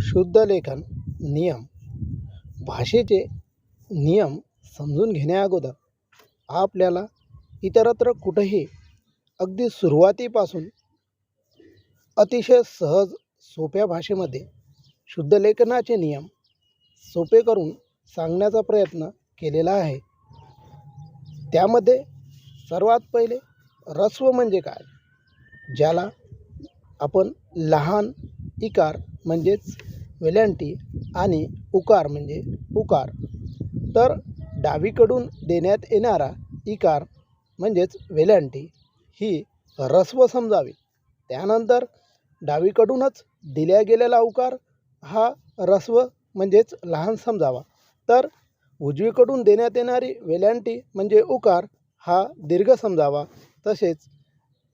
शुद्ध लेखन नियम भाषेचे नियम समजून घेण्याअगोदर आपल्याला इतरत्र कुठंही अगदी सुरुवातीपासून अतिशय सहज सोप्या भाषेमध्ये शुद्ध लेखनाचे नियम सोपे करून सांगण्याचा प्रयत्न केलेला आहे. त्यामध्ये सर्वात पहिले ऱ्हस्व म्हणजे काय? ज्याला आपण लहान इकार म्हणजेच वेलांटी आणि उकार म्हणजे उकार. तर डावीकडून देण्यात येणारा इकार म्हणजेच वेलांटी ही रस्व समजावी. त्यानंतर डावीकडूनच दिल्या गेलेला उकार हा रस्व म्हणजेच लहान समजावा. तर उजवीकडून देण्यात येणारी वेलांटी म्हणजे उकार हा दीर्घ समजावा. तसेच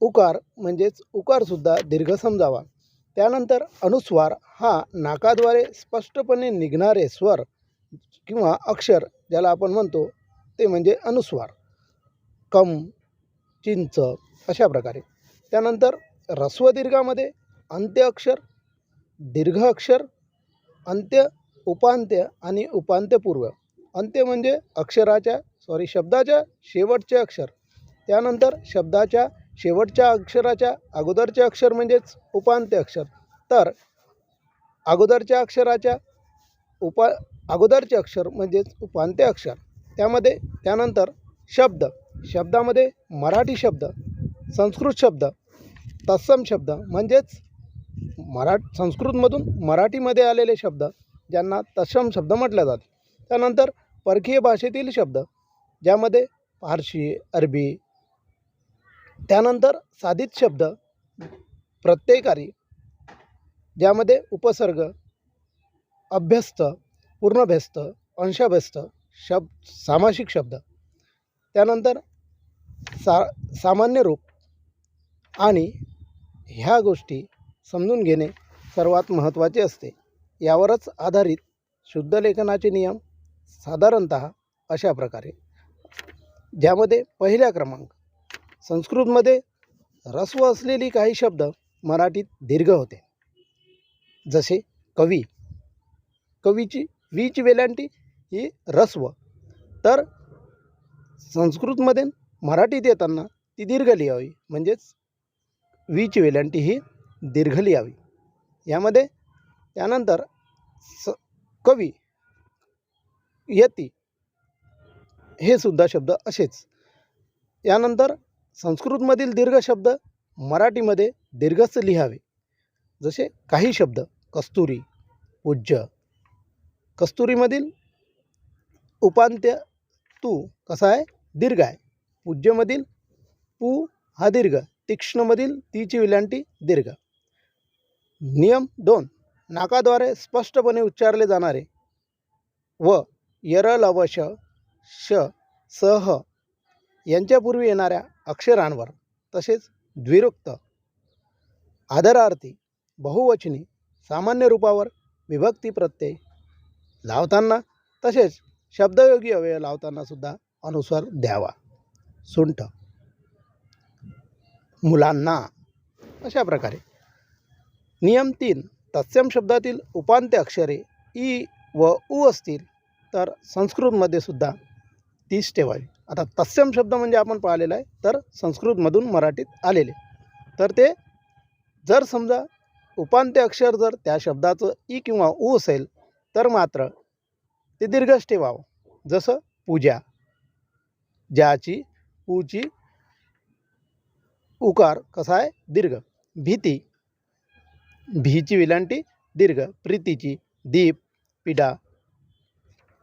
उकार म्हणजेच उकारसुद्धा दीर्घ समजावा. त्यानंतर अनुस्वार हा नाकाद्वारे स्पष्टपणे निघणारे स्वर किंवा अक्षर ज्याला आपण म्हणतो ते म्हणजे अनुस्वार. कम चिंच अशा प्रकारे. त्यानंतर रस्वदीर्घामध्ये अंत्य अक्षर दीर्घ अक्षर अंत्य उपांत्य आणि उपांत्यपूर्व. अंत्य म्हणजे अक्षराच्या सॉरी शब्दाच्या शेवटचे अक्षर. त्यानंतर शब्दाच्या शेवटच्या अक्षराच्या अगोदरचे अक्षर म्हणजेच उपांत्य अक्षर. तर अगोदरच्या अक्षराच्या उपा अगोदरचे अक्षर म्हणजेच उपांत्य अक्षर. त्यामध्ये त्यानंतर शब्द. शब्दामध्ये मराठी शब्द संस्कृत शब्द तत्सम शब्द म्हणजेच मरा संस्कृतमधून मराठीमध्ये आलेले शब्द ज्यांना तत्सम शब्द म्हटले जाते त्यानंतर परकीय भाषेतील शब्द ज्यामध्ये फारशी अरबी त्यानंतर साधित शब्द प्रत्ययकारी ज्यामध्ये उपसर्ग अभ्यस्त पूर्णभ्यस्त अंशाभ्यस्त शब्द सामासिक शब्द. त्यानंतर सा सामान्य रूप आणि ह्या गोष्टी समजून घेणे सर्वात महत्त्वाचे असते. यावरच आधारित शुद्ध लेखनाचे नियम साधारणत अशा प्रकारे. ज्यामध्ये पहिल्या क्रमांक संस्कृतमध्ये ऱ्हस्व असलेली काही शब्द मराठीत दीर्घ होते. जसे कवी कवीची वीच वेलांटी ही रस्व. तर संस्कृतमध्ये मराठीत येताना ती दीर्घ लिहावी म्हणजेच वीच वेलांटी ही दीर्घ लिहावी. यामध्ये त्यानंतर स कवी यती हे सुद्धा शब्द असेच. यानंतर संस्कृतमधील दीर्घ शब्द मराठीमध्ये दीर्घच लिहावे. जसे काही शब्द कस्तुरी पूज्य कस्तुरीमधील उपांत्य तू कसा आहे? दीर्घ आहे. पूज्यमधील पू हा दीर्घ तीक्ष्णमधील तीची विलांटी दीर्घ. नियम दोन नाकाद्वारे स्पष्टपणे उच्चारले जाणारे. व यरल श श सह यांच्यापूर्वी येणाऱ्या अक्षरांवर तसेच द्विरुक्त आदरार्थी बहुवचनी सामान्य रूपावर विभक्ती प्रत्यय लावताना तसेच शब्दयोगी अवयव लावताना सुद्धा अनुस्वार द्यावा. सुंठ. मुलांना. अशा प्रकारे. नियम तीन. तत्सम शब्दातील उपांत्य अक्षरे ई व उ असतील तर संस्कृतमध्ये सुद्धा तीच ठेवावी. आता तत्सम शब्द म्हणजे आपण पाहिलेला आहे तर संस्कृतमधून मराठीत आलेले. तर ते जर समजा उपांत्य अक्षर जर त्या शब्दाचं ई किंवा ऊ असेल तर मात्र ते दीर्घच ठेवावं. जसं पूजा. ज्याची ऊची उकार कसा आहे? दीर्घ. भीती. भीची विलांटी दीर्घ. प्रीतीची दीप पिडा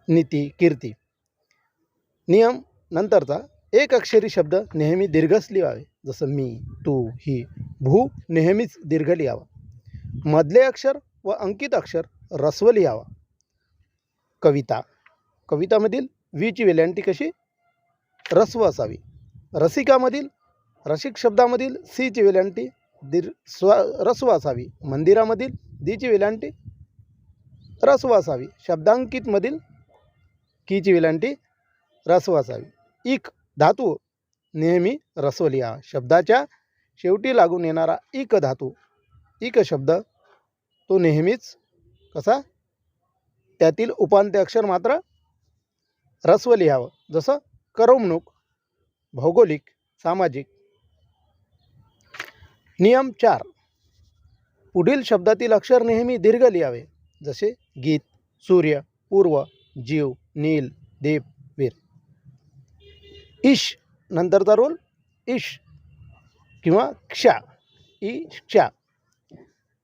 नीती कीर्ती. नियम नंतरचा एक अक्षरी शब्द नेहमी दीर्घच लिहावे जसं मी तू ही भू नेहमीच दीर्घ लिहावा. मधले अक्षर व अंकित अक्षर रस्व लिहावा. कविता. कवितामधील वीची वेलांटी कशी? रस्व असावी. रसिकामधील रसिक शब्दामधील सीची वेलांटी दीर् स्व रस्व असावी. मंदिरामधील दीची वेलांटी रस्व असावी. शब्दांकितमधील कीची वेलांटी रस्व असावी इक धातू. नेहमी रस्व लिहा शब्दाच्या शेवटी लागून येणारा इक धातू. इक शब्द तो नेहमीच कसा? त्यातील उपांत्य अक्षर मात्र रस्व लिहावं जसं करमणूक भौगोलिक सामाजिक. नियम चार. पुढील शब्दातील अक्षर नेहमी दीर्घ लिहावे. जसे गीत सूर्य पूर्व जीव नील दीप इश नंतरचा रोल इश किंवा क्षा इक्षा क्षा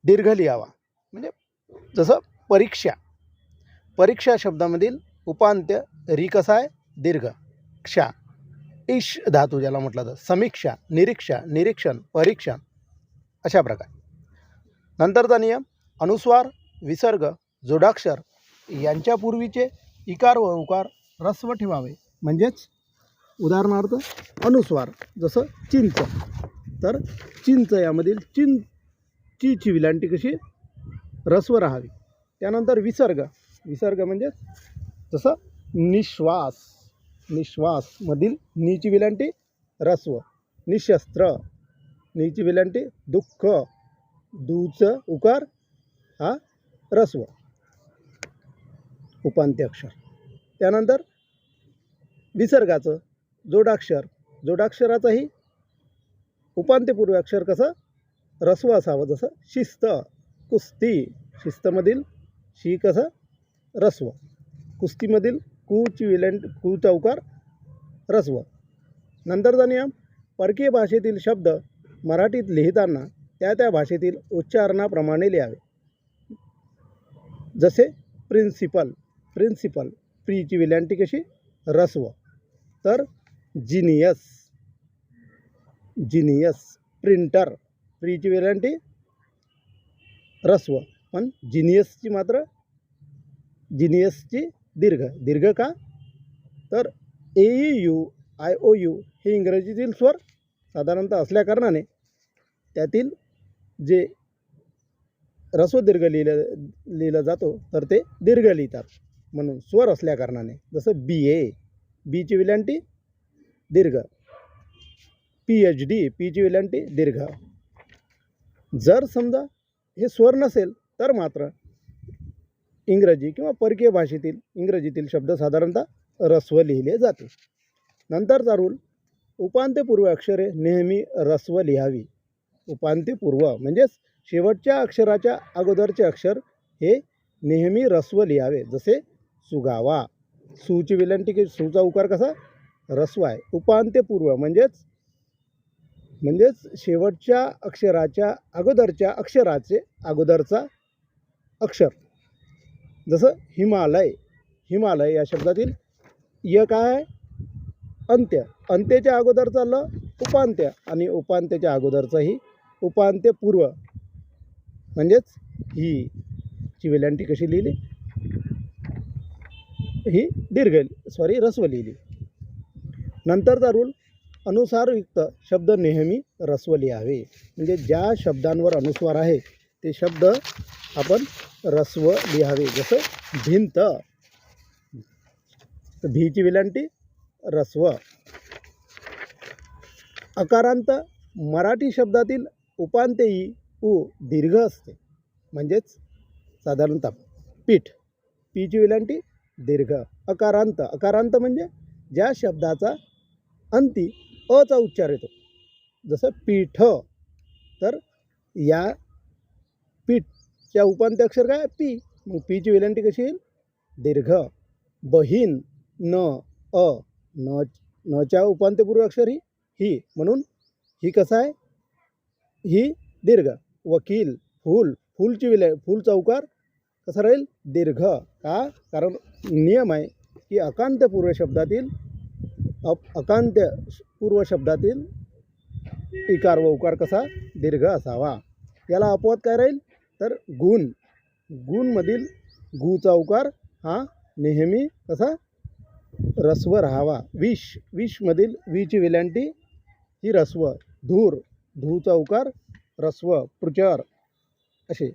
दीर्घ लिहावा म्हणजे जसं परीक्षा परीक्षा शब्दामधील उपांत्य री कसा आहे? दीर्घ. क्षा इश धातू ज्याला म्हटलं जातं. समीक्षा निरीक्षा निरीक्षण परीक्षण अशा प्रकारे. नंतरचा नियम अनुस्वार विसर्ग जोडाक्षर यांच्या पूर्वीचे इकार व उकार रस्व ठेवावे. म्हणजेच उदाहरणार्थ अनुस्वार जसं चिंच. तर चिंच यामधील चिं चीची विलांटी कशी? रस्व राहावी. त्यानंतर विसर्ग. विसर्ग म्हणजे जसं निश्वास. निश्वासमधील नीची विलांटी रस्व. निशस्त्र. नीची विलांटी दुःख. दूचं उकार हा रस्व. उपांत्याक्षर. त्यानंतर विसर्गाचं. जोडाक्षर. जोडाक्षराचंही उपांत्यपूर्व अक्षर कसं? रस्व असावं. जसं शिस्त कुस्ती. शिस्तमधील शी कसं? रस्व कुस्तीमधील कुची विलंट कू चौकार रस्व नंतरचा नियम. परकीय भाषेतील शब्द मराठीत लिहिताना त्या त्या भाषेतील उच्चारणाप्रमाणे लिहावे. जसे प्रिन्सिपल प्रिन्सिपल प्रीची विलंटी कशी? रस्व तर जिनियस जिनियस प्रिंटर प्रीची विलंटी रस्व पण जिनियसची मात्र जिनियसची दीर्घ. दीर्घ का? तर A U I O U हे इंग्रजीतील स्वर साधारणतः असल्याकारणाने त्यातील जे रस्व दीर्घ लिहिलं लिहिलं जातो तर ते दीर्घ लिहितात. म्हणून स्वर असल्याकारणाने जसं बी ए बीची विलंटी दीर्घ. P H D P G विलंटी दीर्घ. जर समजा हे स्वर नसेल तर मात्र इंग्रजी किंवा परकीय भाषेतील इंग्रजीतील शब्द साधारणतः रस्व लिहिले जाते. नंतरचा रूल उपांत्यपूर्व अक्षरे नेहमी रस्व लिहावी. उपांत्यपूर्व म्हणजेच शेवटच्या अक्षराच्या अगोदरचे अक्षर हे नेहमी रस्व लिहावे जसे सुगावा. सूची विलंटी की सूचा उकार कसा? रस्वाय उपांत्यपूर्व म्हणजेच म्हणजेच शेवटच्या अक्षराच्या अगोदरच्या अक्षराचे अगोदरचा अक्षर. जसं हिमालय हिमालय या शब्दातील य काय आहे? अंत्य. अंत्याच्या अगोदरचा ल उपांत्य आणि उपांत्याच्या अगोदरचाही उपांत्य पूर्व म्हणजेच ही. ची वेलांटी कशी लिहिली? ही दीर्घ सॉरी रस्व लिहिली. नंतरचा रूल अनुसारयुक्त शब्द नेहमी रस्व लिहावे म्हणजे ज्या शब्दांवर अनुस्वार आहे ते शब्द आपण रस्व लिहावे जसं भिंत भीची विलांटी रस्व. अकारांत मराठी शब्दातील उपांत्यही उ दीर्घ असते. म्हणजेच साधारणतः पीठ पीची विलांटी दीर्घ. अकारांत अकारांत म्हणजे ज्या शब्दाचा अंती अचा उच्चार येतो. जसं पीठ तर या पीठच्या उपांत्य अक्षर काय? पी. मग पीची विलंटी कशी येईल? दीर्घ बहीण न अ. न नच्या उपांत्यपूर्व अक्षर ही ही. म्हणून ही कसं आहे? ही दीर्घ वकील फूल. फूलची विलय फूल चौकार कसा राहील? दीर्घ. का? कारण नियम आहे की अकांत्यपूर्व शब्दातील अप अकांत्य पूर्व शब्दातील इकार व उकार कसा? दीर्घ असावा. याला अपवाद काय राहील? तर गुण. गुणमधील गुचा उकार हा नेहमी कसा? रस्व राहावा. विष. विषमधील विची विलांटी ही रस्व. धूर. धूचा उकार रस्व. प्रचार. असे.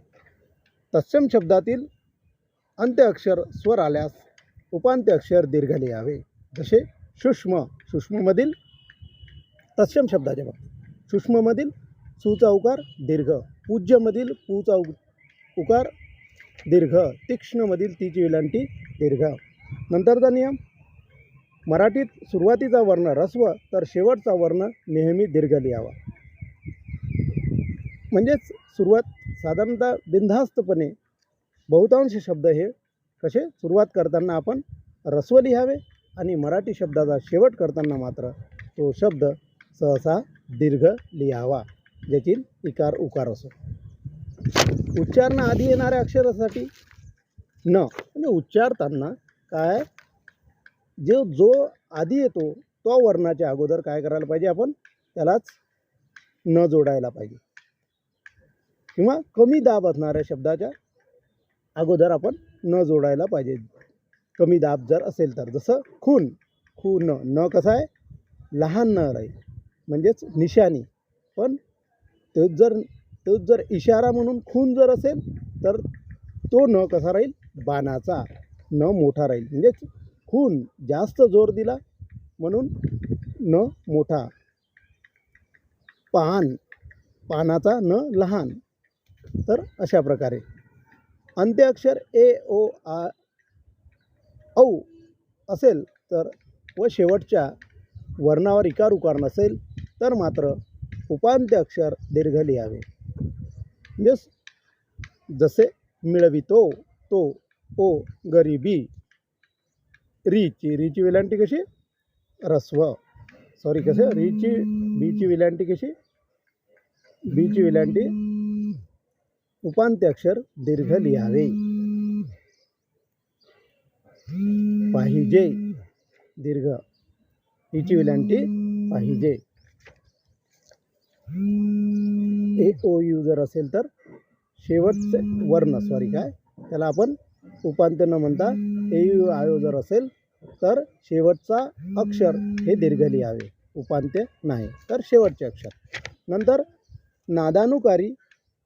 तत्सम शब्दातील अंत्य अक्षर स्वर आल्यास उपांत्य अक्षर दीर्घ लिहावे जसे सूक्ष्म सूक्ष्ममधील तत्सम शब्दाच्या बाबतीत सूक्ष्ममधील सुचा उकार दीर्घ. पूज्यमधील पूचा उ उकार दीर्घ. तीक्ष्णमधील तीची विलांटी दीर्घ. नंतरचा नियम मराठीत सुरुवातीचा वर्ण रस्व तर शेवटचा वर्ण नेहमी दीर्घ लिहावा. म्हणजेच सुरुवात साधारणतः बिनधास्तपणे बहुतांश शब्द हे कसे सुरुवात करताना आपण रस्व लिहावे? आणि मराठी शब्दाचा शेवट करताना मात्र तो शब्द सहसा दीर्घ लिहावा ज्याची इकार उकार असो. उच्चारणा आधी येणाऱ्या अक्षरासाठी न म्हणजे उच्चारताना काय जो जो आधी येतो तो वर्णाच्या अगोदर काय करायला पाहिजे आपण? त्यालाच न जोडायला पाहिजे. किंवा कमी दाब असणाऱ्या शब्दाच्या अगोदर आपण न जोडायला पाहिजे. कमी दाब जर असेल तर. जसं खून खून न कसं आहे? लहान न राहील. म्हणजेच निशाणी. पण तोच जर तोच जर इशारा म्हणून खून जर असेल तर तो न कसा राहील? बाणाचा. न मोठा राहील. म्हणजेच खून जास्त जोर दिला म्हणून न मोठा. पान पानाचा न लहान. तर अशा प्रकारे. अंत्यक्षर ए ओ आ औ असेल तर व शेवटच्या वर्णावर इकार उकार नसेल तर मात्र उपांत्य अक्षर दीर्घ लिहावे. म्हणजेच जसे मिळवितो तो ओ गरिबी. रीची रीची विलांटी कशी? रस्व. सॉरी कसं? रीची बीची विलांटी कशी? बीची विलांटी. उपांत्य अक्षर दीर्घ लिहावे. पाहिजे. दीर्घ. हिची विलांटी पाहिजे. ए ओ यू जर असेल तर शेवटचे वर्ण सॉरी काय? त्याला आपण उपांत्य न म्हणता ए यू आयो जर असेल तर शेवटचा अक्षर हे दीर्घ लिहावे. उपांत्य नाही तर शेवटचे अक्षर. नंतर नादानुकारी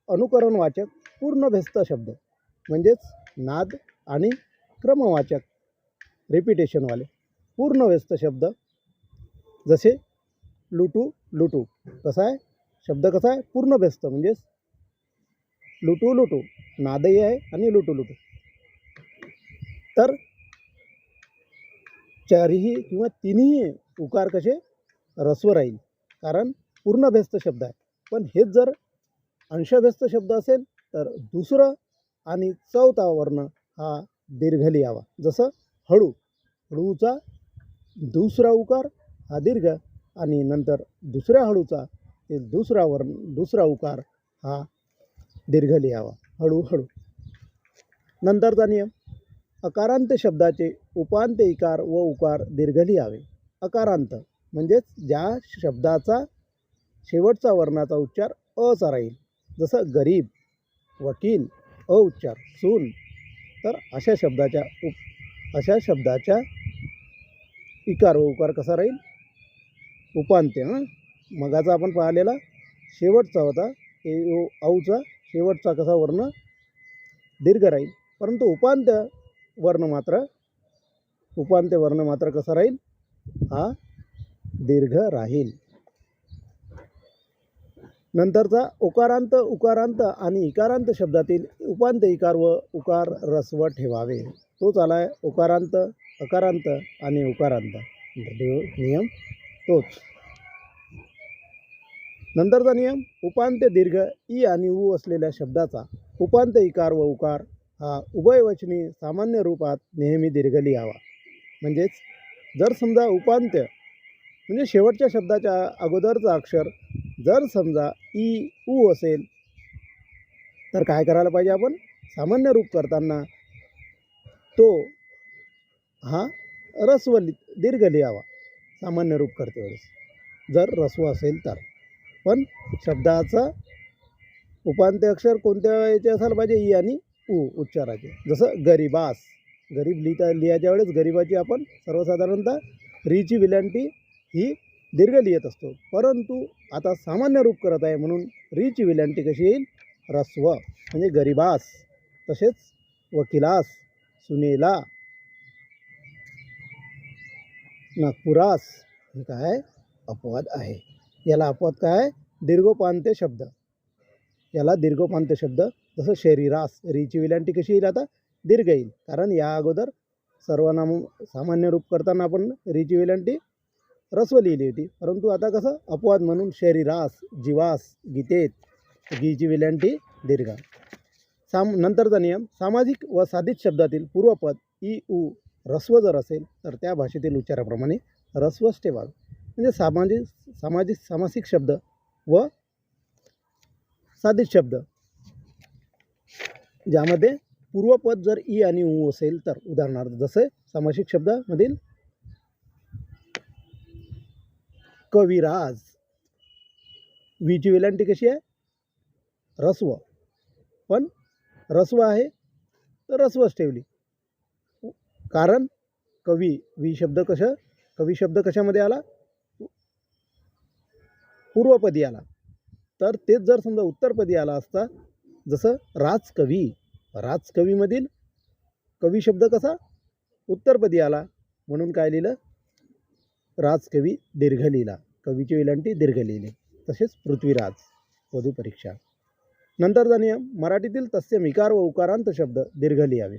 अनुकरणवाचक पूर्ण भेस्त शब्द. म्हणजेच नाद आणि क्रमवाचक. रिपिटेशनवाले पूर्णव्यस्त शब्द. जसे लुटू लुटू. कसा आहे? शब्द कसा आहे? पूर्ण व्यस्त. म्हणजेच लुटू लुटू. नादही आहे आणि लुटू लुटू. तर चारीही किंवा तिन्ही उकार कसे? रस्व राहील. कारण पूर्ण व्यस्त शब्द आहे पण हेच जर अंशव्यस्त शब्द असेल तर दुसरं आणि चौथा वर्ण हा दीर्घ यावा. जसं हळू हळूचा दुसरा उकार हा दीर्घ आणि नंतर दुसऱ्या हळूचा ते दुसरा वर्ण दुसरा उकार हा दीर्घ लिहावा. हळूहळू नंतरचा नियम अकारांत शब्दाचे उपांत इकार व उकार दीर्घ लिहावे. अकारांत म्हणजेच ज्या शब्दाचा शेवटचा वर्णाचा उच्चार अचा राहील. जसं गरीब वकील अ उच्चार सून तर अशा शब्दाच्या उप अशा शब्दाच्या इकार व उकार कसा राहील? उपांत्य हां? मगाचा आपण पाहिलेला शेवटचा होता. ए ओ औचा शेवटचा कसा वर्ण? दीर्घ राहील. परंतु उपांत्य वर्ण मात्र उपांत्य वर्ण मात्र कसा राहील? हा दीर्घ राहील. नंतरचा उकारांत उकारांत आणि इकारांत शब्दातील उपांत्य इकार व उकार रस्व ठेवावे. तोच आला आहे उकारांत अकारांत आणि उकारांत. नियम तोच. नंतरचा नियम उपांत्य दीर्घ ई आणि उ असलेल्या शब्दाचा उपांत्य इकार व उकार हा उभयवचनी सामान्य रूपात नेहमी दीर्घ लिहावा. म्हणजेच जर समजा उपांत्य म्हणजे शेवटच्या शब्दाच्या अगोदरचा अक्षर जर समजा ई उ असेल तर काय करायला पाहिजे आपण? सामान्य रूप करताना तो हा रस्व लि दीर्घ लिहावा सामान्य रूप करते वेळेस जर रस्व असेल तर. पण शब्दाचा उपांत्य अक्षर कोणत्या याचे असायला पाहिजे? ई आणि उ उच्चाराचे. जसं गरीबास. गरीब लिहिता लिहायच्या वेळेस गरिबाची आपण सर्वसाधारणतः रीची विलांटी ही दीर्घ लिहित असतो. परंतु आता सामान्य रूप करत आहे म्हणून रीची विलांटी कशी येईल? रस्व. म्हणजे गरीबास. तसेच वकिलास. सुनेला नागपुरास हे काय अपवाद आहे. याला अपवाद काय? दीर्घोपांत्य शब्द. याला दीर्घोपांत्य शब्द जसं शरीरास रीची विलांटी कशी येईल आता दीर्घ येईल. कारण या अगोदर सर्वनाम सामान्य रूप करताना आपण रीची विलांटी रस्व लिहिली होती. परंतु आता कसं? अपवाद म्हणून शरीरास जीवास गीतेत गीची विलांटी दीर्घ. साम नंतरचा नियम सामाजिक व साधित शब्दातील पूर्वपद ई उ रस्व जर असेल तर त्या भाषेतील उच्चाराप्रमाणे रस्वच ठेवावे. म्हणजे सामाजिक सामाजिक सामासिक शब्द व साधित शब्द. ज्यामध्ये पूर्वपद जर ई आणि उ असेल तर उदाहरणार्थ जसे सामासिक शब्दामधील कविराज वीची वेलांटी कशी आहे? रस्व पण रस्व आहे तर रस्वच ठेवली. कारण कवी वी शब्द कशा कवी शब्द कशामध्ये आला? पूर्वपदी आला. तर तेच जर समजा उत्तरपदी आला असता जसं राजकवी राजकवीमधील कवी शब्द कसा? उत्तरपदी आला. म्हणून काय लिहिलं? राजकवी दीर्घ लिहिला कवीची वेलांटी दीर्घ लिहिली तसेच पृथ्वीराज वधू परीक्षा नंतरचा नियम मराठीतील तत्सम इकार व उकारांत शब्द दीर्घ लिहावे.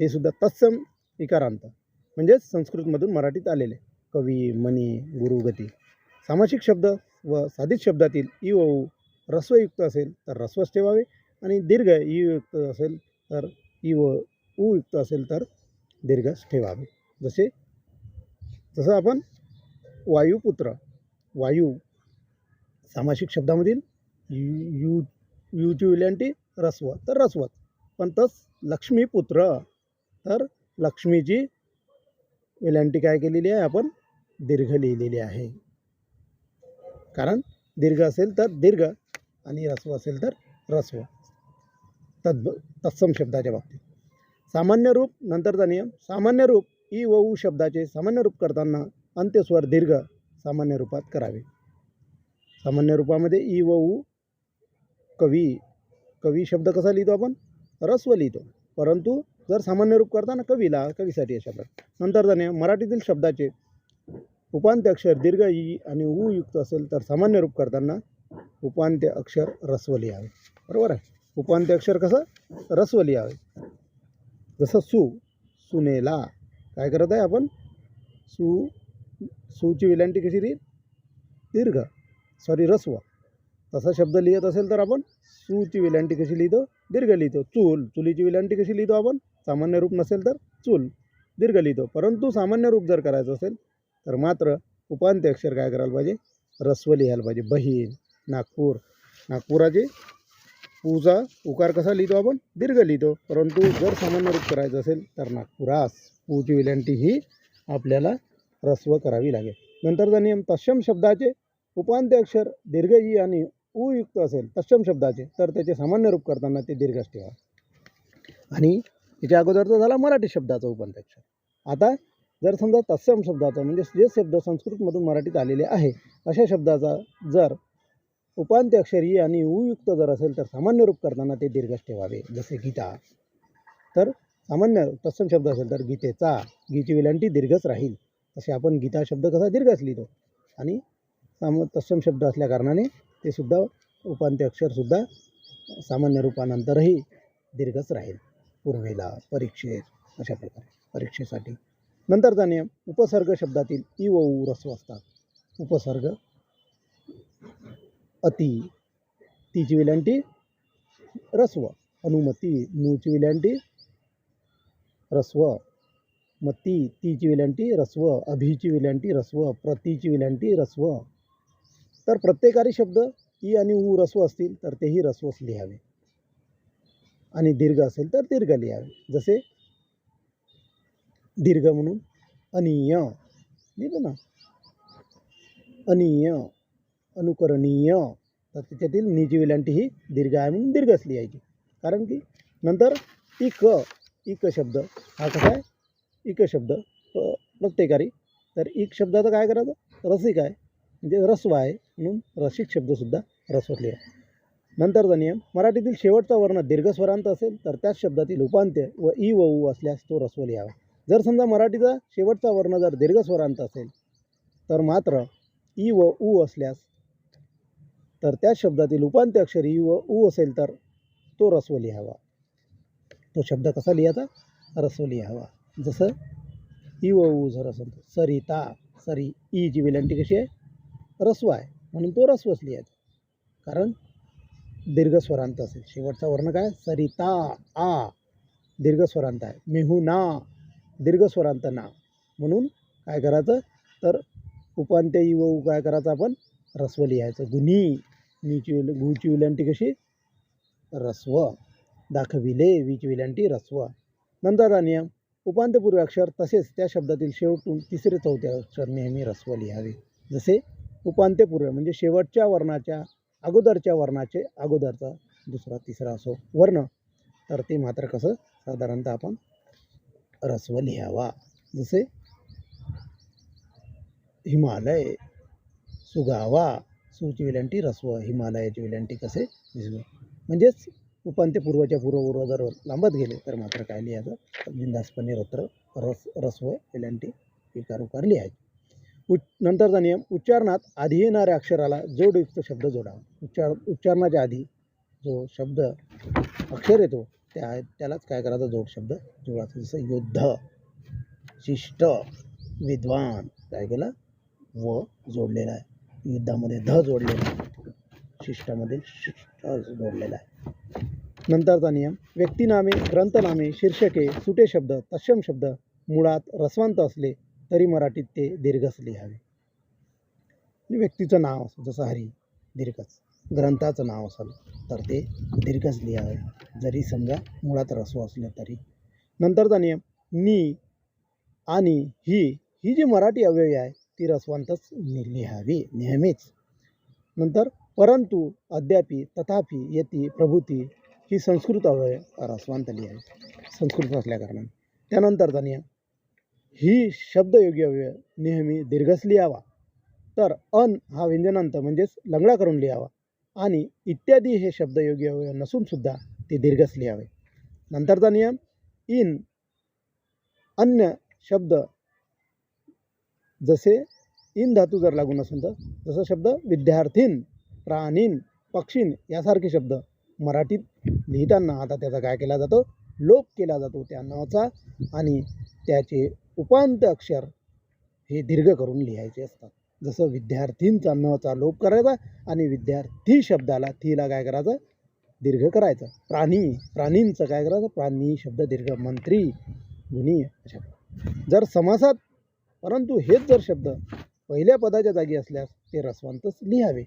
हे सुद्धा तत्सम इकारांत म्हणजेच संस्कृतमधून मराठीत आलेले. कवी मनी गुरुगती सामासिक शब्द व साधित शब्दातील इ व ऊ रस्वयुक्त असेल तर रस्वच ठेवावे आणि दीर्घ इ युक्त असेल तर इ व ऊ युक्त असेल तर दीर्घच ठेवावे. जसे जसं आपण वायुपुत्र वायू सामासिक शब्दामधील यू यू यूची विल्यांटी रस्व तर रस्वत. पण तस लक्ष्मीपुत्र. तर लक्ष्मीची विलंटी काय केलेली आहे? आपण दीर्घ लिहिलेली आहे. कारण दीर्घ असेल तर दीर्घ आणि रस्व असेल तर रस्व. तद् तत्सम शब्दाच्या बाबतीत. सामान्य रूप नंतरचा नियम. सामान्य रूप ई व ऊ शब्दाचे सामान्य रूप करताना अंत्यस्वर दीर्घ सामान्य रूपात करावे. सामान्य रूपामध्ये ई व ऊ कवी कवी शब्द कसा लिहितो आपण? रस्व लिहितो. परंतु जर सामान्य रूप करताना कवीला कवीसाठी हे शब्द नंतर नियम मराठीतील शब्दाचे उपांत्य अक्षर दीर्घ ई आणि उ युक्त असेल तर सामान्य रूप करताना उपांत्य अक्षर रस्व लिहावे. बरोबर आहे? उपांत्य अक्षर कसं? रस्व लिहावे. जसं सु सुनेला. काय करत आहे आपण? सु सूची विलांटी कशी लिहित दीर्घ. सॉरी रस्व. तसा शब्द लिहित असेल तर आपण सूची विलांटी कशी लिहितो? दीर्घ लिहितो. चूल. चुलीची विलांटी कशी लिहितो आपण? सामान्य रूप नसेल तर चूल. दीर्घ लिहितो. परंतु सामान्य रूप जर करायचं असेल तर मात्र उपांत्य अक्षर काय करायला पाहिजे? रस्व लिहायला पाहिजे. बहीण नागपूर. नागपुराचे पूजा उकार कसा लिहितो आपण? दीर्घ लिहितो. परंतु जर सामान्य रूप करायचं असेल तर नागपुरास पूची विलांटी ही आपल्याला रस्व करावी लागेल. नंतरचा नियम तत्सम शब्दाचे उपांत्य अक्षर दीर्घ ई आणि उयुक्त असेल तत्सम शब्दाचे तर त्याचे सामान्य रूप करताना ते दीर्घच ठेवा आणि त्याच्या अगोदरचा झाला मराठी शब्दाचा उपांत्यक्ष. आता जर समजा तत्सम शब्दाचा म्हणजे जे शब्द संस्कृतमधून मराठीत आलेले आहे अशा शब्दाचा जर उपांत्यक्षरी आणि उयुक्त जर असेल तर सामान्य रूप करताना ते दीर्घच ठेवावे जसे गीता. तर सामान्य तत्सम शब्द असेल तर गीतेचा गीची विलांटी दीर्घच राहील. तसे आपण गीता शब्द कसा दीर्घच लिहितो? आणि साम तत्सम शब्द असल्या कारणाने ते सुद्धा उपांत्य अक्षरसुद्धा सामान्य रूपानंतरही दीर्घच राहील. पूर्वेला परीक्षेत अशा प्रकारे. परीक्षेसाठी. नंतरचा नियम उपसर्ग शब्दातील ई व ऊ रस्व असतात उपसर्ग अति तीची विलांटी रस्व अनुमती नूची विलांटी रस्व मती तीची विलांटी रस्व अभिची विलांटी रस्व प्रतीची विलांटी रस्व तर प्रत्येकारी शब्द ई आणि उ रस्व असतील तर तेही रस्वच लिहावे. आणि दीर्घ असेल तर दीर्घ लिहावे. जसे दीर्घ म्हणून अनिय. लिहिलं ना? अनिय अनुकरणीय. तर त्याच्यातील निजी विलांटी ही दीर्घ आहे म्हणून दीर्घच लिहायची. कारण की नंतर इक इक शब्द हा कसा आहे? इक शब्द प्रत्येकारी. तर इक शब्दाचं काय करायचं? रसिक आहे. म्हणजे रस्व आहे. म्हणून रसिक शब्दसुद्धा रसवतले लिहा. नंतरचा नियम मराठीतील शेवटचा वर्ण दीर्घस्वरांत असेल तर त्याच शब्दातील उपांत्य व ई व ऊ असल्यास तो रस्व लिहावा. जर समजा मराठीचा शेवटचा वर्ण जर दीर्घस्वरांत असेल तर मात्र ई व ऊ असल्यास तर त्याच शब्दातील उपांत्य अक्षर ई व ऊ असेल तर तो रस्व लिहावा. तो शब्द कसा लिहायचा? रस्व लिहावा. जसं ई व ऊ जर असेल तर सरिता सरी ई जी विलंटी कशी आहे? रस्व आहे म्हणून तो रस्वच लिहायचा कारण दीर्घ स्वरांत असेल. शेवटचा वर्ण काय? सरिता आ. दीर्घ स्वरांत आहे. मेहुना दीर्घ स्वरांत ना. म्हणून काय करायचं? तर उपांत्य ई व काय करायचं आपण? रस्व लिहायचं गुन्ही नीची विल गुची विलांटी कशी? रस्व. दाखविले वीची विलांटी रस्व. नंतरचा नियम उपांत्यपूर्व अक्षर तसेच त्या शब्दातील शेवटून तिसरे चौथे अक्षर नेहमी रस्व लिहावे जसे उपांत्यपूर्व म्हणजे शेवटच्या वर्णाच्या अगोदरच्या वर्णाचे अगोदरचा दुसरा तिसरा असो वर्ण तर ते मात्र कसं साधारणतः आपण रस्व लिहावा. जसे हिमालय सुगावा सूची विलंटी रस्व हिमालयाची विलंटी कसे दिसले. म्हणजेच उपांत्यपूर्वच्या पूर्वपूर्व जर लांबत गेले तर मात्र काय लिहायचं? बिंदासपणे रत्र रस रस्व विलंटी विकार उकार लिहायची. उच् नंतरचा नियम उच्चारणात आधी येणाऱ्या अक्षराला जोडयुक्त शब्द जोडावा उच्चार उच्चारणाच्या आधी जो शब्द अक्षर येतो त्या त्यालाच काय करायचा? जोड शब्द जोडायचा. जसं युद्ध शिष्ट विद्वान काय केलं? व जोडलेला आहे. युद्धामध्ये ध जोडलेला आहे. शिष्टामध्ये शिष्ट जोडलेला आहे. नंतरचा नियम व्यक्तिनामे ग्रंथनामे शीर्षके सुटे शब्द तत्सम शब्द मुळात रसवंत असले तरी मराठीत ते दीर्घच लिहावे आणि व्यक्तीचं नाव असं जसं हरी दीर्घच. ग्रंथाचं नाव असेल तर ते दीर्घच लिहावे जरी समजा मुळात रस्व असले तरी. नंतरचा नियम नी आणि ही ही जी मराठी अवयवी आहे ती रसवंतच लिहावी नेहमीच. नंतर परंतु अद्यापि तथापि यती प्रभूती ही संस्कृत अवयव रसवंत लिहावी. संस्कृत असल्याकारणाने त्यानंतरचा नियम ही शब्दयोगी अव्यय नेहमी दीर्घस लिहावा तर अन हा व्यंजनांत म्हणजेच लंगडा करून लिहावा. आणि इत्यादी हे शब्दयोगी अवयव नसूनसुद्धा ते दीर्घस लिहावे नंतरचा नियम इन अन्य शब्द जसे इन धातू जर लागून असेल तर जसं शब्द विद्यार्थीन प्राणीन पक्षीन यासारखे शब्द मराठीत लिहिताना आता त्याचा काय केला जातो? लोप केला जातो त्या नावाचा आणि त्याचे उपांत अक्षर हे दीर्घ करून लिहायचे असतात. जसं विद्यार्थींचा नचा लोप करायचा आणि विद्यार्थी शब्दाला थीला काय करायचं? दीर्घ करायचं. प्राणी प्राणींचं काय करायचं? प्राणी शब्द दीर्घ मंत्री गुणी अशा जर समासात परंतु हेच जर शब्द पहिल्या पदाच्या जागी असल्यास ते रसवंतच लिहावे.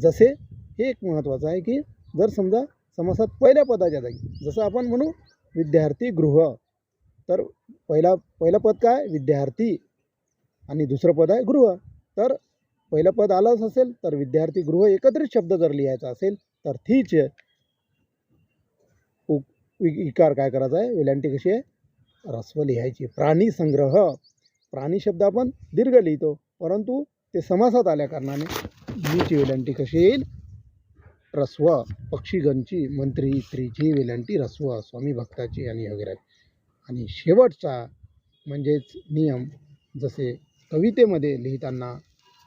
जसे हे एक महत्त्वाचं आहे की जर समजा समासात पहिल्या पदाच्या जागी जसं आपण म्हणू विद्यार्थी गृह तर पहिला पहिलं पद काय? विद्यार्थी. आणि दुसरं पद आहे गृह. तर पहिलं पद आलंच असेल तर विद्यार्थी गृह एकत्रित शब्द जर लिहायचा असेल तर थीच. उ इकार काय करायचा आहे? वेलांटी कशी आहे? रस्व लिहायची. प्राणी संग्रह. प्राणी शब्द आपण दीर्घ लिहितो परंतु ते समासात आल्या कारणाने मीची वेलांटी कशी येईल? रस्व. पक्षीगणची मंत्री स्त्रीची वेलांटी रस्व. स्वामी भक्ताची आणि वगैरे. आणि शेवटचा म्हणजेच नियम जसे कवितेमध्ये लिहिताना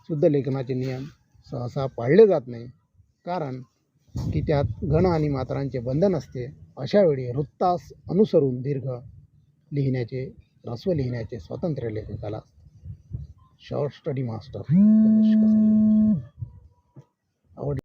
शुद्ध लेखनाचे नियम सहसा पाळले जात नाही कारण की त्यात गण आणि मात्रांचे बंधन असते अशावेळी वृत्तास अनुसरून दीर्घ लिहिण्याचे रस्व लिहिण्याचे स्वातंत्र्य लेखकाला शॉर्ट स्टडी मास्टर आवड